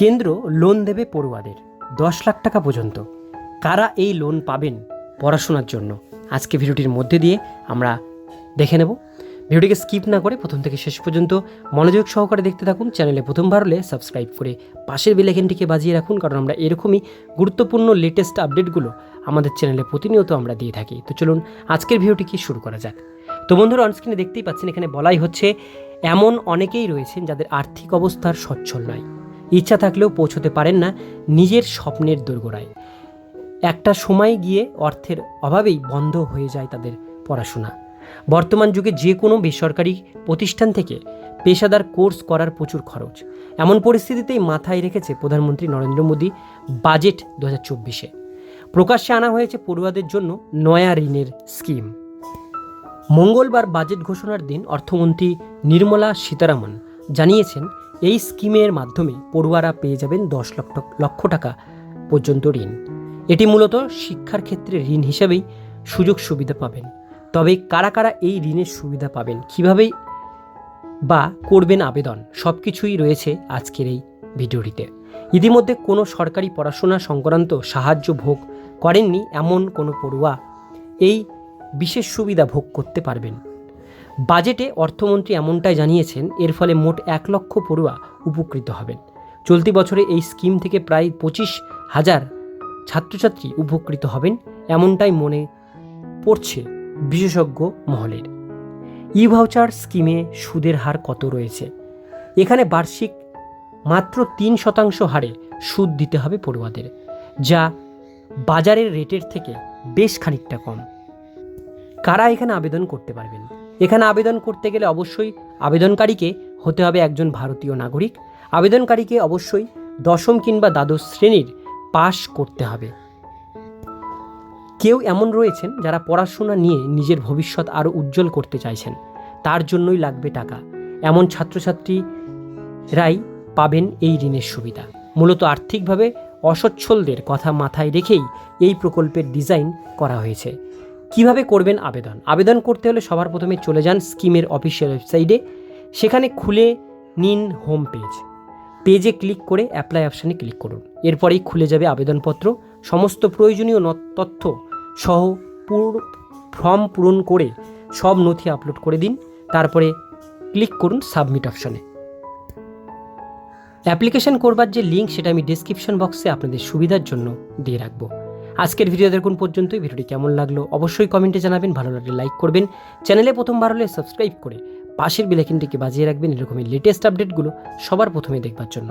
কেন্দ্র লোন দেবে পড়ুয়াদের, দশ লাখ টাকা পর্যন্ত। কারা এই লোন পাবেন পড়াশোনার জন্য? আজকে ভিডিওটির মধ্যে দিয়ে আমরা দেখে নেব। ভিডিওটিকে স্কিপ না করে প্রথম থেকে শেষ পর্যন্ত মনোযোগ সহকারে দেখতে থাকুন। চ্যানেলে প্রথমবার হলে সাবস্ক্রাইব করে পাশের বেলেকেনটিকে বাজিয়ে রাখুন, কারণ আমরা এরকমই গুরুত্বপূর্ণ লেটেস্ট আপডেটগুলো আমাদের চ্যানেলে প্রতিনিয়ত আমরা দিয়ে থাকি। তো চলুন, আজকের ভিডিওটিকে শুরু করা যাক? তো বন্ধুরা অনস্ক্রিনে দেখতেই পাচ্ছেন, এখানে বলাই হচ্ছে, এমন অনেকেই রয়েছেন যাদের আর্থিক অবস্থার সচ্ছল নয় ইচ্ছা থাকলেও পৌঁছতে পারেন না নিজের স্বপ্নের দোরগোড়ায়। একটা সময় গিয়ে অর্থের অভাবেই বন্ধ হয়ে যায় তাদের পড়াশোনা। বর্তমান যুগে যে কোনো বেসরকারি প্রতিষ্ঠান থেকে পেশাদার কোর্স করার প্রচুর খরচ। এমন পরিস্থিতিতেই মাথায় রেখেছে প্রধানমন্ত্রী নরেন্দ্র মোদী বাজেট দু হাজার চব্বিশে। প্রকাশ্যে আনা হয়েছে পড়ুয়াদের জন্য নয়া ঋণের স্কিম। মঙ্গলবার বাজেট ঘোষণার দিন অর্থমন্ত্রী নির্মলা সীতারামন জানিয়েছেন এই স্কিমের মাধ্যমে পড়ুয়ারা পেয়ে যাবেন দশ লক্ষ লক্ষ টাকা পর্যন্ত ঋণ। এটি মূলত শিক্ষার ক্ষেত্রে ঋণ হিসেবেই সুযোগ সুবিধা পাবেন। তবে কারা কারা এই ঋণের সুবিধা পাবেন, কিভাবেই বা করবেন আবেদন সব কিছুই রয়েছে আজকের এই ভিডিওটিতে। ইতিমধ্যে কোনো সরকারি পড়াশোনা সংক্রান্ত সাহায্য ভোগ করেননি এমন কোনো পড়ুয়া। এই বিশেষ সুবিধা ভোগ করতে পারবেন। বাজেটে অর্থমন্ত্রী এমনটাই জানিয়েছেন, এর ফলে মোট এক লক্ষ পড়ুয়া উপকৃত হবেন। চলতি বছরে এই স্কিম থেকে প্রায় পঁচিশ হাজার ছাত্রছাত্রী উপকৃত হবেন, এমনটাই মনে পড়ছে বিশেষজ্ঞ মহলের। ই ভাউচার স্কিমে সুদের হার কত রয়েছে? এখানে বার্ষিক মাত্র তিন শতাংশ হারে সুদ দিতে হবে পড়ুয়াদের, যা বাজারের রেটের থেকে বেশ খানিকটা কম। কারা এখানে আবেদন করতে পারবেন? এখানে আবেদন করতে গেলে অবশ্যই আবেদনকারীকে হতে হবে একজন ভারতীয় নাগরিক। আবেদনকারীকে অবশ্যই দশম কিংবা দ্বাদশ শ্রেণির পাশ করতে হবে। কেউ এমন রয়েছেন যারা পড়াশোনা নিয়ে নিজের ভবিষ্যৎ আরও উজ্জ্বল করতে চাইছেন। তার জন্যই লাগবে টাকা। এমন ছাত্রছাত্রীরাই পাবেন এই ঋণের সুবিধা। মূলত আর্থিকভাবে অসচ্ছলদের কথা মাথায় রেখেই এই প্রকল্পের ডিজাইন করা হয়েছে। কীভাবে করবেন আবেদন? আবেদন করতে হলে সবার প্রথমে চলে যান স্কিমের অফিসিয়াল ওয়েবসাইটে। সেখানে খুলে নিন হোম পেজ। পেজে ক্লিক করে অ্যাপ্লাই অপশানে ক্লিক করুন। এরপরেই খুলে যাবে আবেদনপত্র। সমস্ত প্রয়োজনীয় তথ্য সহ পুর- ফর্ম পূরণ করে সব নথি আপলোড করে দিন। তারপরে ক্লিক করুন সাবমিট অপশানে। অ্যাপ্লিকেশন করবার যে লিঙ্ক সেটা আমি ডিসক্রিপশন বক্সে আপনাদের সুবিধার জন্য দিয়ে রাখব। আজকের ভিডিও দেখুন পর্যন্তই। ভিডিওটি কেমন লাগল অবশ্যই কমেন্টে জানাবেন, ভালো লাগলে লাইক করবেন। চ্যানেলে প্রথমবার হলে সাবস্ক্রাইব করে পাশের বেলাইকিনটিকে বাজিয়ে রাখবেন, এরকমই লেটেস্ট আপডেটগুলো সবার প্রথমে দেখবার জন্য।